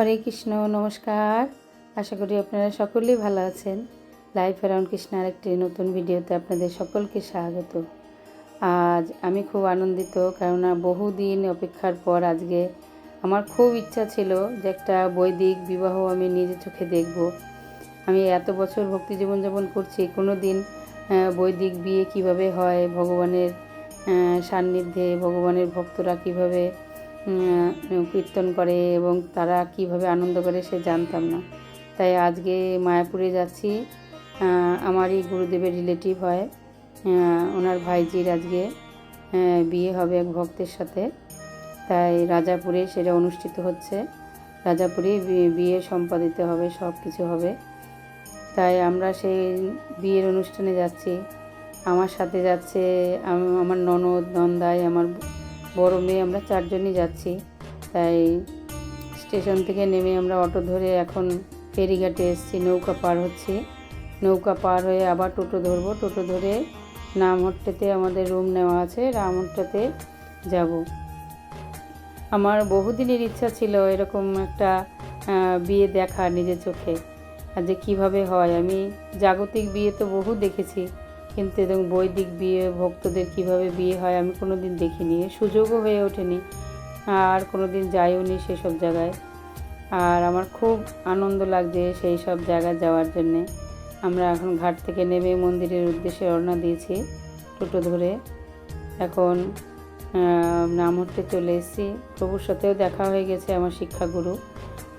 হরে কৃষ্ণ, নমস্কার। আশা করি আপনারা সকলেই ভালো আছেন। লাইফ অ্যারাউন্ড কৃষ্ণ আরেকটি নতুন ভিডিওতে আপনাদের সকলকে স্বাগত। আজ আমি খুব আনন্দিত কেননা বহুদিন অপেক্ষার পর আজকে আমার খুব ইচ্ছা ছিল যে একটা বৈদিক বিবাহ আমি নিজে চোখে দেখব। আমি এত বছর ভক্তি জীবনযাপন করছি কোনো দিন বৈদিক বিয়ে কীভাবে হয়, ভগবানের সান্নিধ্যে ভগবানের ভক্তরা কীভাবে কীর্তন করে এবং তারা কীভাবে আনন্দ করে সে জানতাম না। তাই আজকে মায়াপুরে যাচ্ছি। আমারই গুরুদেবের রিলেটিভ হয়। ওনার ভাইজির আজকে বিয়ে হবে এক ভক্তের সাথে। তাই রাজাপুরে সেটা অনুষ্ঠিত হচ্ছে। রাজাপুরে বিয়ে সম্পাদিত হবে সব কিছু হবে। তাই আমরা সেই বিয়ের অনুষ্ঠানে যাচ্ছি। আমার সাথে যাচ্ছে আমার ননদ, নন্দাই, আমার বড় মেয়ে, আমরা চারজনই যাচ্ছি। তাই স্টেশন থেকে নেমে আমরা অটো ধরে এখন ফেরিঘাটে এসেছি, নৌকা পার হচ্ছি। নৌকা পার হয়ে আবার টোটো ধরবো। টোটো ধরে রামহট্টাতে আমাদের রুম নেওয়া আছে। রামহট্টাতে যাব। আমার বহুদিনের ইচ্ছা ছিল এরকম একটা বিয়ে দেখা নিজের চোখে। আর যে কীভাবে হয়, আমি জাগতিক বিয়ে তো বহু দেখেছি। কিন্তু এরকম বৈদিক বিয়ে, ভক্তদের কীভাবে বিয়ে হয় আমি কোনো দিন দেখিনি সুযোগও হয়ে ওঠেনি। আর কোনো দিন যাইও নি সেসব জায়গায়। আর আমার খুব আনন্দ লাগছে সেই সব জায়গায় যাওয়ার জন্যে। আমরা এখন ঘাট থেকে নেমে মন্দিরের উদ্দেশ্যে রওনা দিয়েছি, টোটো ধরে। এখন নামহট্টে চলে এসেছি। প্রভুর সাথেও দেখা হয়ে গেছে আমার শিক্ষাগুরু।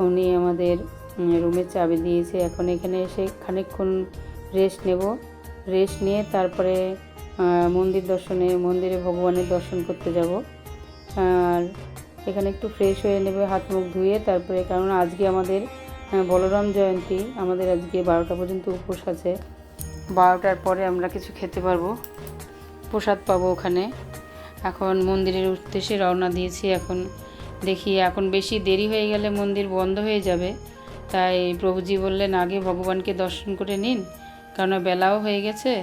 উনি আমাদের রুমের চাবি দিয়েছে। এখন এখানে এসে খানিকক্ষণ রেস্ট নেব। রেস্ট নিয়ে তারপরে মন্দির দর্শনে, মন্দিরে ভগবানের দর্শন করতে যাব। আর এখানে একটু ফ্রেশ হয়ে নেবে, হাত মুখ ধুয়ে তারপরে, কারণ আজকে আমাদের বলরাম জয়ন্তী, আমাদের আজকে বারোটা পর্যন্ত উপোস আছে। বারোটার পরে আমরা কিছু খেতে পারব, প্রসাদ পাবো ওখানে। এখন মন্দিরের উদ্দেশ্যে রওনা দিয়েছি, এখন দেখি, এখন বেশি দেরি হয়ে গেলে মন্দির বন্ধ হয়ে যাবে। তাই প্রভুজি বললেন, আগে ভগবানকে দর্শন করে নিন কারণ বেলাও হয়ে গেছে,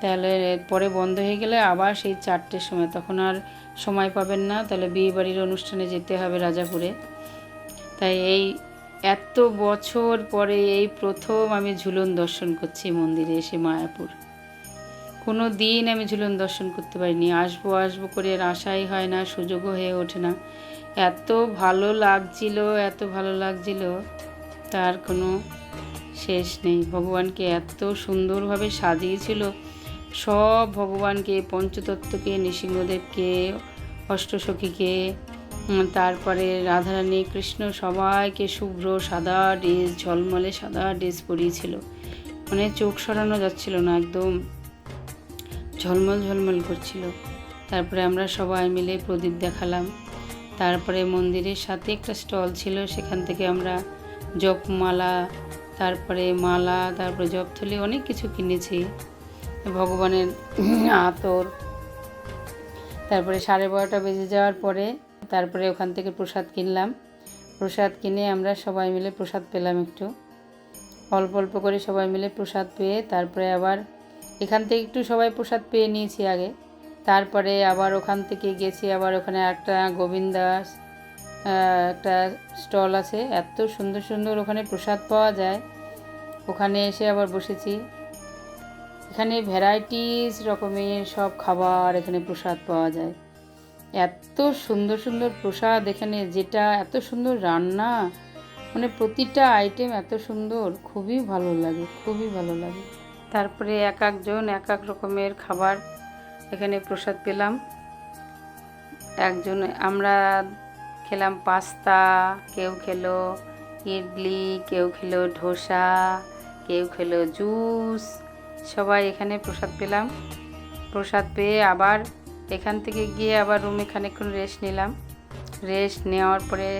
তাহলে পরে বন্ধ হয়ে গেলে আবার সেই চারটের সময়। তখন আর সময় পাবেন না, তাহলে বিয়ে বাড়ির অনুষ্ঠানে যেতে হবে রাজাপুরে। তাই এই এত বছর পরে এই প্রথম আমি ঝুলন দর্শন করছি মন্দিরে এসে মায়াপুর। কোনো দিন আমি ঝুলন দর্শন করতে পারিনি। আসব আসব করে আর আশাই হয় না, সুযোগও হয়ে ওঠে না। এত ভালো লাগছিল, এত ভালো লাগছিল, তার কোনো শেষ নেই। ভগবানকে এত সুন্দরভাবে সাজিয়েছিল। সব ভগবানকে, পঞ্চতত্ত্বকে, নৃসিংহদেবকে, অষ্টসখীকে তারপরে রাধারানী, কৃষ্ণ সবাইকে শুভ্র সাদা ড্রেস, ঝলমলে সাদা ড্রেস পরিয়েছিল। মানে চোখ সরানো যাচ্ছিল না, একদম ঝলমল ঝলমল করছিল। তারপরে আমরা সবাই মিলে প্রদীপ দেখালাম। তারপরে মন্দিরের সাথে একটা স্টল ছিল, সেখান থেকে আমরা জপমালা তারপরে মালা, তারপরে জপথলি অনেক কিছু কিনেছি। ভগবানের আতর, তারপরে সাড়ে বারোটা বেজে যাওয়ার পরে তারপরে ওখান থেকে প্রসাদ কিনলাম। প্রসাদ কিনে আমরা সবাই মিলে প্রসাদ পেলাম একটু। অল্প অল্প করে সবাই মিলে প্রসাদ পেয়ে তারপরে আবার এখান থেকে একটু সবাই প্রসাদ পেয়ে নিয়েছি আগে। তারপরে আবার ওখান থেকে গেছি, আবার ওখানে একটা গোবিন্দাস একটা স্টল আছে। এত সুন্দর সুন্দর ওখানে প্রসাদ পাওয়া যায়। ওখানে এসে আবার বসেছি। এখানে ভ্যারাইটিস রকমের সব খাবার এখানে প্রসাদ পাওয়া যায়। এত সুন্দর সুন্দর প্রসাদ এখানে, যেটা এত সুন্দর রান্না মানে প্রতিটা আইটেম এত সুন্দর, খুবই ভালো লাগে, খুবই ভালো লাগে। তারপরে এক একজন এক এক রকমের খাবার এখানে প্রসাদ পেলাম। একজন, আমরা খেলাম পাস্তা, কেউ খেলো ইডলি, কেউ খেলো ধোসা, কেউ খেলো জুস। সবাই এখানে প্রসাদ পেলাম। প্রসাদ পেয়ে আবার এখান থেকে গিয়ে আবার রুমে খানিকক্ষণ রেস্ট নিলাম। রেস্ট নেওয়ার পরে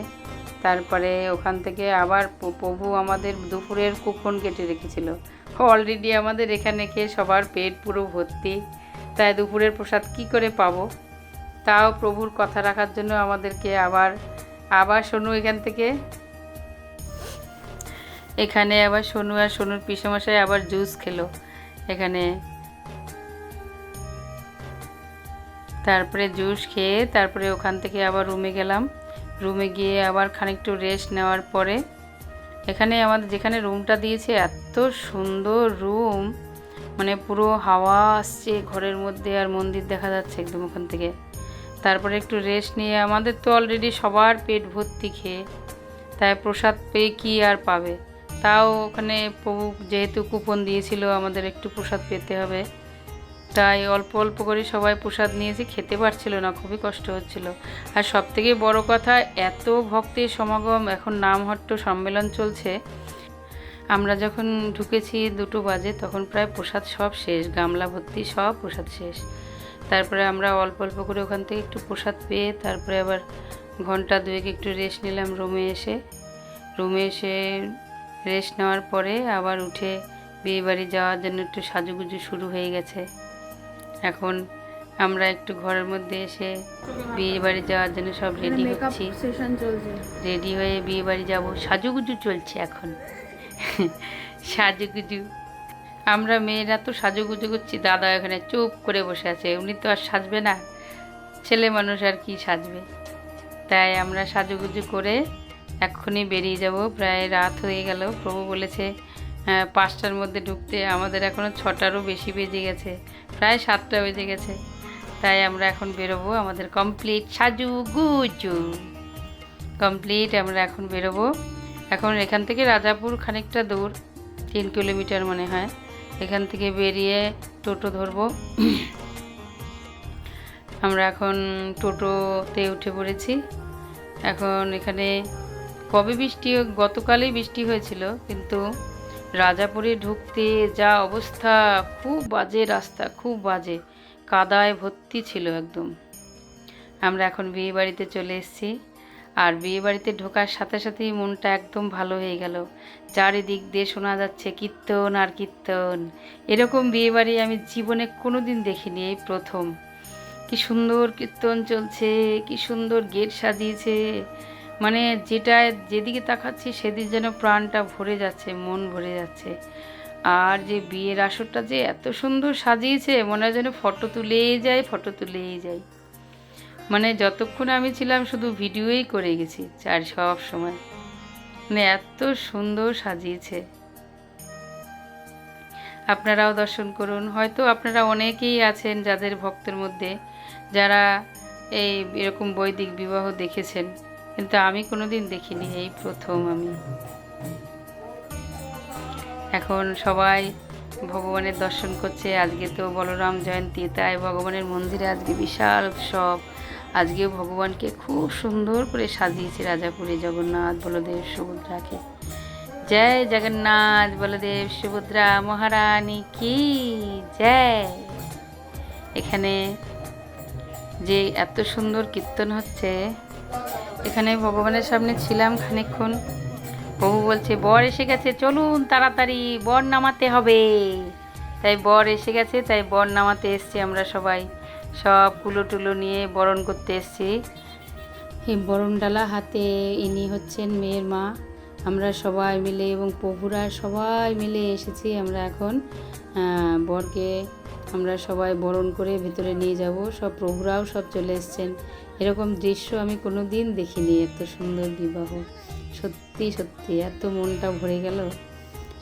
তারপরে ওখান থেকে আবার প্রভু আমাদের দুপুরের কুপন কেটে রেখেছিল। অলরেডি আমাদের এখানে খেয়ে সবার পেট পুরো ভর্তি। তাই দুপুরের প্রসাদ কি করে পাবো? তাও প্রভুর কথা রাখার জন্য আমাদেরকে আবার আবার সোনু এখান থেকে। এখানে আবার সোনু আর সোনুর পিসমশাই আবার জুস খেলো। এখানে তারপরে জুস খেয়ে তারপরে ওখান থেকে আবার রুমে গেলাম। রুমে গিয়ে আবার খানিকটু রেস্ট নেওয়ার পরে এখানে আমাদের যেখানে রুমটা দিয়েছে এত সুন্দর রুম। মানে পুরো হাওয়া আসছে ঘরের মধ্যে আর মন্দির দেখা যাচ্ছে একদম ওখান থেকে। তারপরে একটু রেস্ট নিয়ে আমাদের তো অলরেডি সবার পেট ভর্তি খেয়ে, তাই প্রসাদ পেয়ে কি আর পাবে? তাও ওখানে প্রভু যেহেতু কুপন দিয়েছিল আমাদের একটু প্রসাদ পেতে হবে, তাই অল্প অল্প করে সবাই প্রসাদ নিয়েছি, খেতে পারছিল না, খুবই কষ্ট হচ্ছিল। আর সব থেকে বড় কথা, এত ভক্তের সমাগম, এখন নামহট্ট সম্মেলন চলছে। আমরা যখন ঢুকেছি দুটো বাজে, তখন প্রায় প্রসাদ সব শেষ, গামলা ভর্তি সব প্রসাদ শেষ। তারপরে আমরা অল্প অল্প করে ওখান থেকে একটু প্রসাদ পেয়ে তারপরে আবার ঘণ্টা দুয়েক একটু রেস্ট নিলাম রুমে এসে। রুমে এসে রেস্ট নেওয়ার পরে আবার উঠে বিয়েবাড়ি যাওয়ার জন্য একটু সাজুগুজু শুরু হয়ে গেছে। এখন আমরা একটু ঘরের মধ্যে এসে বিয়ে বাড়ি যাওয়ার জন্য সব রেডি হচ্ছি। রেডি হয়ে বিয়ে বাড়ি যাব। সাজুগুজু চলছে এখন। সাজুগুজু আমরা মেয়েরা তো সাজুগুজু করছি দাদা এখানে চুপ করে বসে আছে উনি তো আর সাজবে না। ছেলে মানুষ আর কি সাজবে? তাই আমরা সাজুগুজু করে এক্ষুনি বেরিয়ে যাব। প্রায় রাত হয়ে গেল। প্রভু বলেছে আহ, পাঁচটার মধ্যে ঢুকতে আমাদের এখনও ছটারও বেশি বেজে গেছে প্রায় সাতটা বেজে গেছে। তাই আমরা এখন বেরোবো আমাদের কমপ্লিট সাজুগুজু। কমপ্লিট আমরা এখন বেরোবো। এখন এখান থেকে রাজাপুর খানিকটা দূর তিন কিলোমিটার মনে হয়। এখান থেকে বেরিয়ে টোটো ধরবো। আমরা এখন টোটোতে উঠে পড়েছি। এখন এখানে কবে বৃষ্টি গতকালই বৃষ্টি হয়েছিল, কিন্তু রাজাপুরে ঢুকতে যা অবস্থা, খুব বাজে রাস্তা, খুব বাজে। কাদায় ভর্তি ছিল একদম। আমরা এখন বিয়ে বাড়িতে চলে এসেছি। আর বিয়ে বাড়িতে ঢোকার সাথে সাথেই মনটা একদম ভালো হয়ে গেল। চারিদিক দিয়ে শোনা যাচ্ছে কীর্তন আর কীর্তন। এরকম বিয়ে বাড়ি আমি জীবনে কোনো দিন দেখিনি এই প্রথম। কি সুন্দর কীর্তন চলছে, কি সুন্দর গেট সাজিয়েছে। মানে যেটা যেদিকে তাকাচ্ছি সেদিক যেন প্রাণটা ভরে যাচ্ছে, মন ভরে যাচ্ছে। আর যে বিয়ের আসরটা যে এত সুন্দর সাজিয়েছে, মনে হয় যেন ফটো তুলেই যায়, ফটো তুলেই যায়। মানে যতক্ষণ আমি ছিলাম শুধু ভিডিওই করে গেছি, চার সব সময়। মানে এত সুন্দর সাজিয়েছে। আপনারাও দর্শন করুন। হয়তো আপনারা অনেকেই আছেন যাদের ভক্তের মধ্যে, যারা এই এরকম বৈদিক বিবাহ দেখেছেন, কিন্তু আমি কোনোদিন দেখিনি, এই প্রথম আমি। এখন সবাই ভগবানের দর্শন করছে। আজকে তো বলরাম জয়ন্তী, তাই ভগবানের মন্দিরে আজকে বিশাল উৎসব। আজকেও ভগবানকে খুব সুন্দর করে সাজিয়েছে রাজাপুরে জগন্নাথ, বলদেব, সুভদ্রাকে। জয় জগন্নাথ, বলদেব, সুভদ্রা, মহারানী কি? জয়। এখানে যে এত সুন্দর কীর্তন হচ্ছে, এখানে ভগবানের সামনে ছিলাম খানিকক্ষণ। প্রভু বলছে, বর এসে গেছে, চলুন তাড়াতাড়ি, বর নামাতে হবে। তাই বর এসে গেছে, তাই বর নামাতে এসছি আমরা সবাই। সব কুলো টুলো নিয়ে বরণ করতে এসছি। এই বরণ ডালা হাতে, ইনি হচ্ছেন মেয়ের মা। আমরা সবাই মিলে এবং প্রভুরা সবাই মিলে এসেছি আমরা এখন। বরকে আমরা সবাই বরণ করে ভিতরে নিয়ে যাব। সব প্রভুরাও সব চলে এসছেন। এরকম দৃশ্য আমি কোনো দিন দেখিনি, এত সুন্দর বিবাহ। সত্যি সত্যি, এত মনটা ভরে গেল।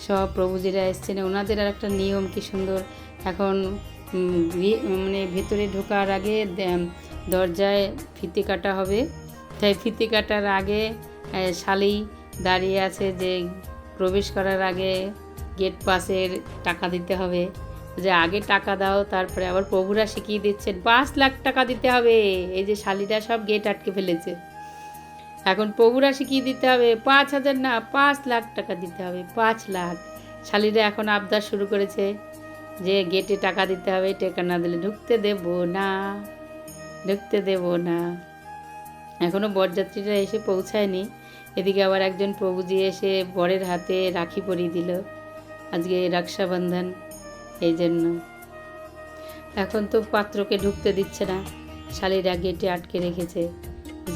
সব প্রভুজিরা এসছেন। ওনাদের আর একটা নিয়ম কি সুন্দর। এখন মানে ভেতরে ঢোকার আগে দরজায় ফিতে কাটা হবে। তাই ফিতে কাটার আগে শালি দাঁড়িয়ে আছে যে প্রবেশ করার আগে গেট পাসের টাকা দিতে হবে। যে আগে টাকা দাও, তারপরে আবার প্রভুরা শিখিয়ে দিচ্ছেন পাঁচ লাখ টাকা দিতে হবে। এই যে শালিরা সব গেট আটকে ফেলেছে। এখন প্রভুরা শিখিয়ে দিতে হবে, পাঁচ হাজার না, পাঁচ লাখ টাকা দিতে হবে, পাঁচ লাখ। শালিরা এখন আবদার শুরু করেছে। যে গেটে টাকা দিতে হবে, টাকা না দিলে ঢুকতে দেব না, ঢুকতে দেব না। এখনও বরযাত্রীরা এসে পৌঁছায়নি। এদিকে আবার একজন প্রভুজি এসে বরের হাতে রাখি পরিয়ে দিল। আজকে রক্ষাবন্ধন, এই জন্য। এখন তো পাত্রকে ঢুকতে দিচ্ছে না। শালিরা গেটে আটকে রেখেছে।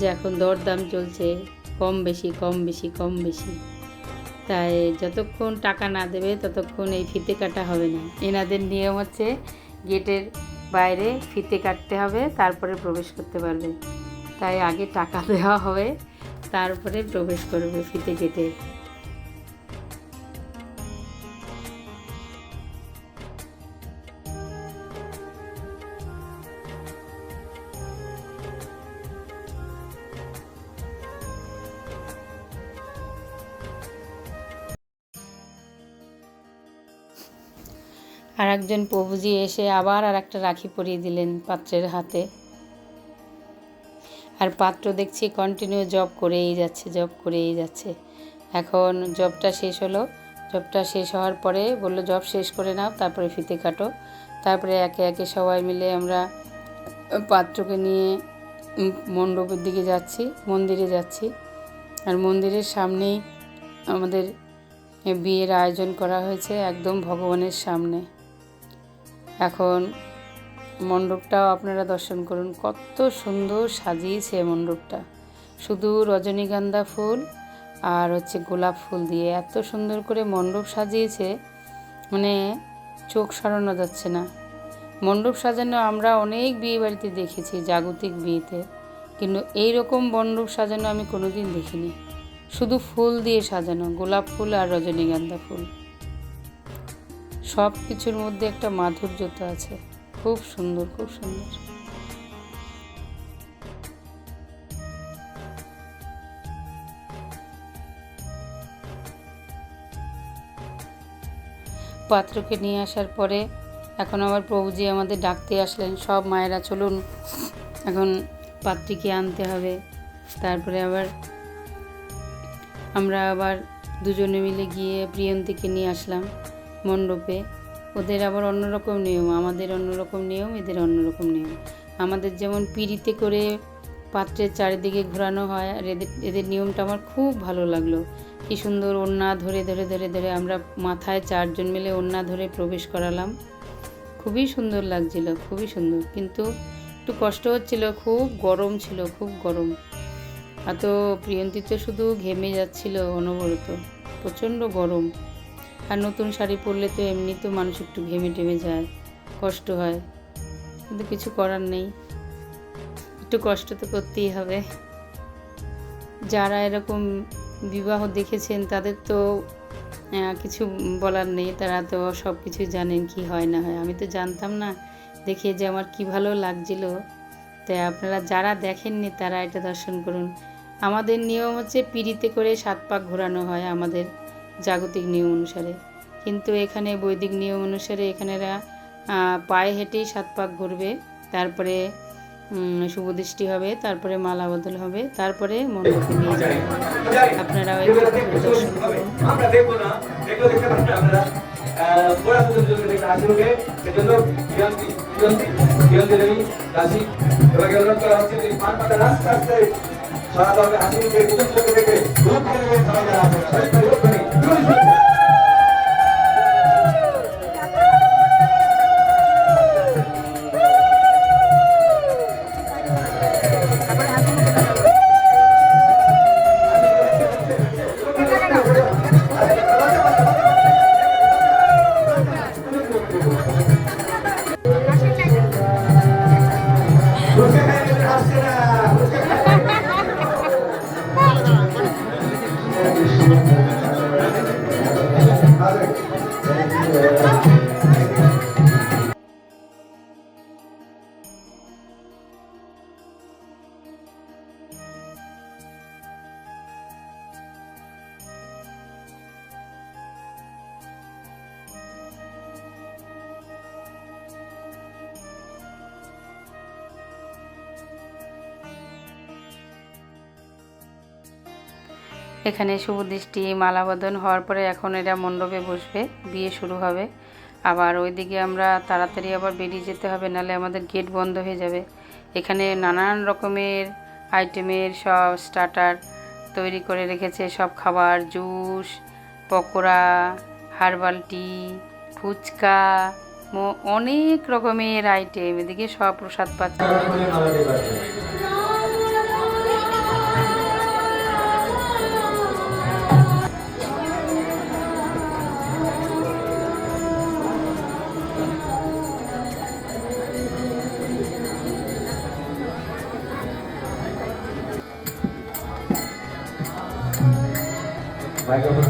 যে এখন দরদাম চলছে, কম বেশি কম বেশি কম বেশি। তাই যতক্ষণ টাকা না দেবে ততক্ষণ এই ফিতে কাটা হবে না। এনাদের নিয়ম হচ্ছে গেটের বাইরে ফিতে কাটতে হবে, তারপরে প্রবেশ করতে পারবে। তাই আগে টাকা দেওয়া হবে, তারপরে প্রবেশ করবে ফিতে কেটে আর একজন প্রভুজি এসে আবার আর একটা রাখি পরিয়ে দিলেন পাত্রের হাতে। আর পাত্র দেখছি কন্টিনিউ জব করেই যাচ্ছে জব করেই যাচ্ছে। এখন জবটা শেষ হলো। জবটা শেষ হওয়ার পরে বলল জব শেষ করে নাও, তারপরে ফিতে কাটো। তারপরে একে একে সবাই মিলে আমরা পাত্রকে নিয়ে মণ্ডপের দিকে যাচ্ছি, মন্দিরে যাচ্ছি। আর মন্দিরের সামনেই আমাদের বিয়ের আয়োজন করা হয়েছে একদম ভগবানের সামনে। এখন মণ্ডপটাও আপনারা দর্শন করুন। কত সুন্দর সাজিয়েছে মণ্ডপটা। শুধু রজনীগন্ধা ফুল আর হচ্ছে গোলাপ ফুল দিয়ে এত সুন্দর করে মণ্ডপ সাজিয়েছে মানে চোখ সরানো যাচ্ছে না। মণ্ডপ সাজানো আমরা অনেক বিয়ে বাড়িতে দেখেছি জাগতিক বিয়েতে, কিন্তু এই রকম মণ্ডপ সাজানো আমি কোনোদিন দেখিনি। শুধু ফুল দিয়ে সাজানো, গোলাপ ফুল আর রজনীগন্ধা ফুল। সব কিছুর মধ্যে একটা মাধুর্যতা আছে। খুব সুন্দর খুব সুন্দর। পাত্রকে নিয়ে আসার পরে এখন আবার প্রভুজি আমাদের ডাকতে আসলেন, সব মায়েরা চলুন, এখন পাত্রীকে আনতে হবে। তারপরে আবার আমরা আবার দুজনে মিলে গিয়ে প্রিয়ন্তীকে নিয়ে আসলাম। মণ্ডপে ওদের আবার অন্যরকম নিয়ম, আমাদের অন্যরকম নিয়ম, এদের অন্যরকম নিয়ম। আমাদের যেমন পিড়িতে করে পাত্রের চারিদিকে ঘোরানো হয়, আর এদের এদের নিয়মটা আমার খুব ভালো লাগল। কি সুন্দর ওড়না ধরে ধরে ধরে ধরে আমরা মাথায় চারজন মিলে ওড়না ধরে প্রবেশ করালাম। খুবই সুন্দর লাগছিল, খুবই সুন্দর। কিন্তু একটু কষ্ট হচ্ছিল, খুব গরম ছিল, খুব গরম। এত প্রিয়ন্তী তো শুধু ঘেমে যাচ্ছিল অনবরত, প্রচণ্ড গরম। আর নতুন শাড়ি পরলে তো এমনি তো মানুষ একটু ঘেমে টেমে যায়, কষ্ট হয়। কিন্তু কিছু করার নেই। একটু কষ্ট তো করতেই হবে। যারা এরকম বিবাহ দেখেছেন, তাদের তো কিছু বলার নেই। তারা তো সব কিছু জানেন কি হয় না হয়। আমি তো জানতাম না, দেখে যে আমার কি ভালো লাগছিল। তাই আপনারা যারা দেখেননি, তারা এটা দর্শন করুন। আমাদের নিয়ম হচ্ছে পিড়িতে করে সাত পাক ঘোরানো হয় আমাদের। জাগতিক নিয়ম অনুসারে। কিন্তু এখানে বৈদিক নিয়ম অনুসারে এখানেরা পায়ে হেঁটেই সাত পাক ঘুরবে, তারপরে শুভদৃষ্টি হবে, তারপরে মালা বদল হবে, তারপরে মণ্ডপে নিয়ে যাবে। আপনারাও একটু দর্শন দেখব আপনারা যারা এখানে শুভ দৃষ্টি, মালাবদন হওয়ার পরে এখন এরা মণ্ডপে বসবে, বিয়ে শুরু হবে। আবার ওইদিকে আমরা তাড়াতাড়ি আবার বেরিয়ে যেতে হবে, নাহলে আমাদের গেট বন্ধ হয়ে যাবে। এখানে নানান রকমের আইটেমের সব স্টার্টার তৈরি করে রেখেছে, সব খাবার, juice, pakora, herbal tea, phuchka অনেক রকমের আইটেম। এদিকে সব প্রসাদ পাচ্ছে। মাইক্রোফোন হরি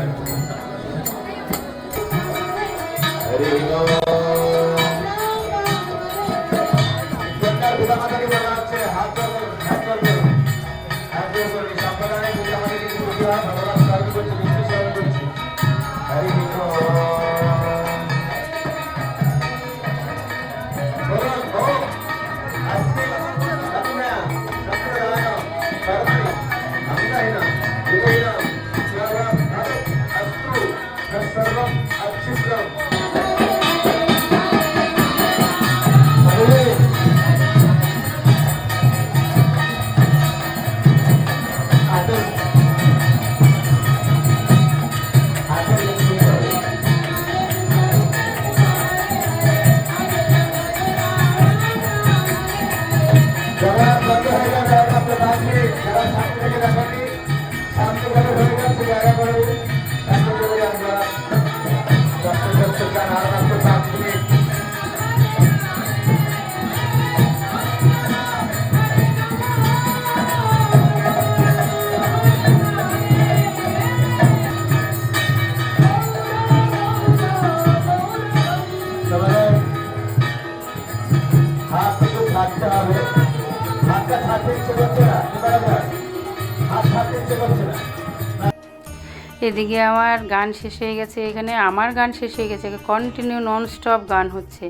এদিকে আমার গান শেষ হয়ে গেছে এখানে, আমার গান শেষ হয়ে গেছে কন্টিনিউ নন স্টপ গান হচ্ছে।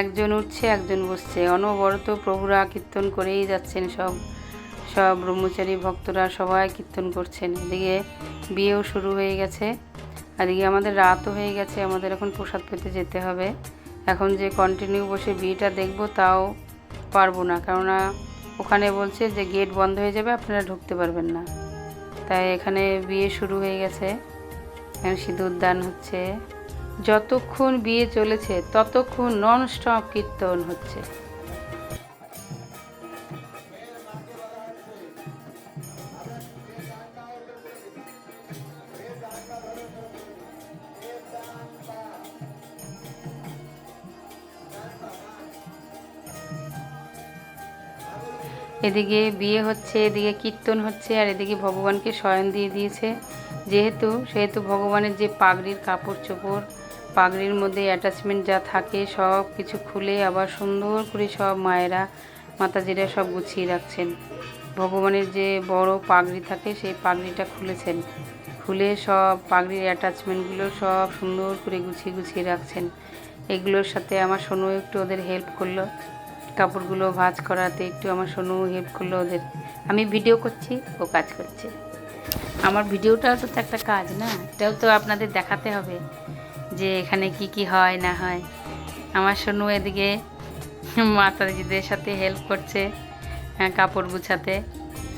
একজন উঠছে, একজন বসছে। অনবরত প্রভুরা কীর্তন করেই যাচ্ছেন সব সব ব্রহ্মচারী ভক্তরা সবাই কীর্তন করছেন। এদিকে বিয়েও শুরু হয়ে গেছে। এদিকে আমাদের রাতও হয়ে গেছে, আমাদের এখন প্রসাদ পেতে যেতে হবে। এখন যে কন্টিনিউ বসে বিয়েটা দেখব তাও পারব না, কেননা ওখানে বলছে যে গেট বন্ধ হয়ে যাবে, আপনারা ঢুকতে পারবেন না। তাই এখানে বিয়ে শুরু হয়ে গেছে। এখানে সিঁদুর দান হচ্ছে। যতক্ষণ বিয়ে চলেছে, ততক্ষণ নন স্টপ কীর্তন হচ্ছে। এদিকে বিয়ে হচ্ছে, এদিকে কীর্তন হচ্ছে, আর এদিকে ভগবানকে শয়ন দিয়ে দিয়েছে। যেহেতু, সেহেতু ভগবানের যে পাগড়ির কাপড় চোপড়, পাগড়ির মধ্যে অ্যাটাচমেন্ট যা থাকে, সব কিছু খুলে আবার সুন্দর করে সব মায়েরা, মাতাজিরা সব গুছিয়ে রাখছেন। ভগবানের যে বড় পাগড়ি থাকে, সেই পাগড়িটা খুলেছেন। খুলে সব পাগড়ির অ্যাটাচমেন্টগুলো সব সুন্দর করে গুছিয়ে গুছিয়ে রাখছেন। এগুলোর সাথে আমার সোনু একটু ওদের হেল্প করল। কাপড়গুলো ভাঁজ করাতে একটু আমার সোনু হেল্প করল ওদের আমি ভিডিও করছি ও কাজ করছে। আমার ভিডিওটাও তো একটা কাজ না এটাও তো আপনাদের দেখাতে হবে যে এখানে কি কি হয় না হয়। আমার সোনু এদিকে মাতাজিদের সাথে হেল্প করছে হ্যাঁ, কাপড় গুছাতে।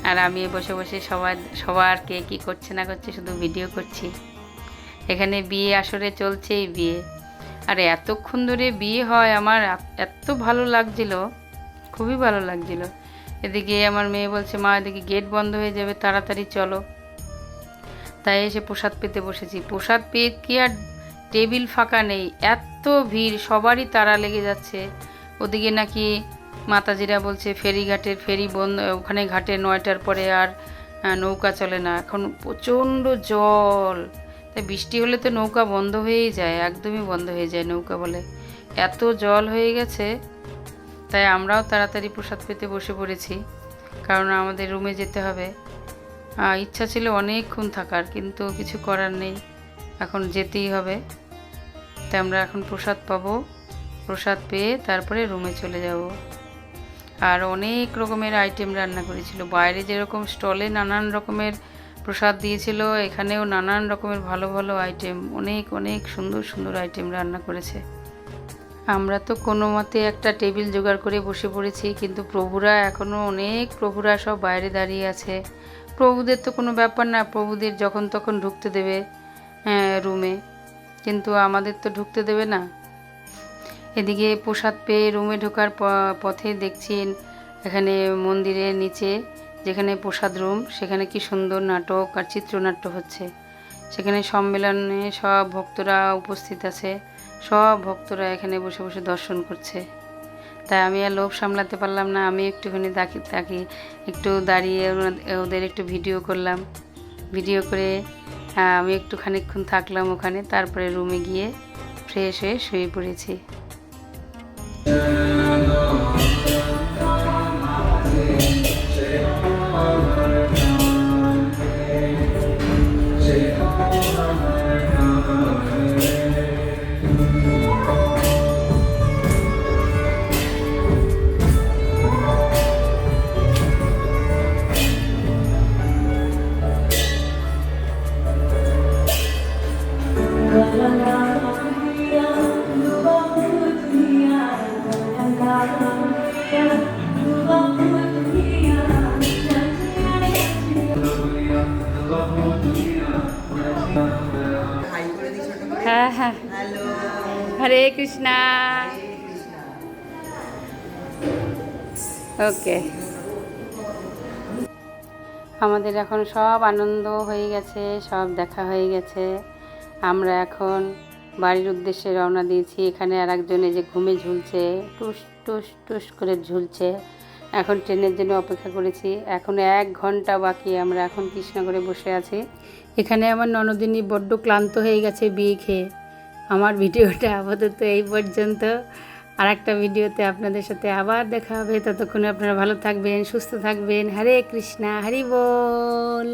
আর আমি বসে বসে সবার সবার কে কী করছে না করছে শুধু ভিডিও করছি। এখানে বিয়ে আসরে চলছেই বিয়ে। আর এতক্ষণ ধরে বিয়ে হয় আমার, এত- ভালো লাগছিল, খুবই ভালো লাগছিল। এদিকে আমার মেয়ে বলছে, মা, এদিকে গেট বন্ধ হয়ে যাবে, তাড়াতাড়ি চলো। তাই এসে প্রসাদ পেতে বসেছি। প্রসাদ পেয়ে কি আর টেবিল ফাঁকা নেই, এত ভিড়, সবারই তাড়া লেগে যাচ্ছে। ওদিকে নাকি মাতাজিরা বলছে ফেরিঘাটের ফেরি বন্ধ ওখানে ঘাটে নয়টার পরে আর নৌকা চলে না। এখন প্রচণ্ড জল। তাই বৃষ্টি হলে তো নৌকা বন্ধ হয়েই যায়, একদমই বন্ধ হয়ে যায় নৌকা বলে। এত জল হয়ে গেছে, তাই আমরাও তাড়াতাড়ি প্রসাদ পেতে বসে পড়েছি, কারণ আমাদের রুমে যেতে হবে। ইচ্ছা ছিল অনেকক্ষণ থাকার, কিন্তু কিছু করার নেই, এখন যেতেই হবে। তাই আমরা এখন প্রসাদ পাবো, প্রসাদ পেয়ে তারপরে রুমে চলে যাব। আর অনেক রকমের আইটেম রান্না করেছিল, বাইরে যেরকম স্টলে নানান রকমের প্রসাদ দিয়েছিল। এখানেও নানান রকমের ভালো ভালো আইটেম অনেক অনেক সুন্দর সুন্দর আইটেম রান্না করেছে। আমরা তো কোনো মতে একটা টেবিল জোগাড় করে বসে পড়েছি, কিন্তু প্রভুরা এখনও অনেক প্রভুরা সব বাইরে দাঁড়িয়ে আছে। প্রভুদের তো কোনো ব্যাপার না, প্রভুদের যখন তখন ঢুকতে দেবে রুমে। কিন্তু আমাদের তো ঢুকতে দেবে না। এদিকে প্রসাদ পেয়ে রুমে ঢোকার পথে দেখছেন এখানে মন্দিরের নিচে যেখানে প্রসাদ রুম সেখানে কি সুন্দর নাটক আর চিত্রনাট্য হচ্ছে। সেখানে সম্মেলনে সব ভক্তরা উপস্থিত আছে, সব ভক্তরা এখানে বসে বসে দর্শন করছে। তাই আমি আর লোভ সামলাতে পারলাম না, আমি একটুখানি তাকি তাকি, একটু দাঁড়িয়ে ওদের একটু ভিডিও করলাম। ভিডিও করে আমি একটু খানিকক্ষণ থাকলাম ওখানে, তারপরে রুমে গিয়ে ফ্রেশ হয়ে শুয়ে পড়েছি। হরে কৃষ্ণা। ওকে আমাদের এখন সব আনন্দ হয়ে গেছে, সব দেখা হয়ে গেছে। আমরা এখন বাড়ির উদ্দেশ্যে রওনা দিয়েছি। এখানে আর একজন যে ঘুমে ঝুলছে, টুস টুস টুস করে ঝুলছে। এখন ট্রেনের জন্য অপেক্ষা করেছি। এখন এক ঘণ্টা বাকি, আমরা এখন কৃষ্ণনগরে বসে আছি। এখানে আমার ননদিনী বড্ড ক্লান্ত হয়ে গেছে, বিয়ে খেয়ে। আমার ভিডিওটা আপাতত এই পর্যন্ত। আর একটা ভিডিওতে আপনাদের সাথে আবার দেখা হবে। ততক্ষণে আপনারা ভালো থাকবেন, সুস্থ থাকবেন। হরে কৃষ্ণা, হরি বল।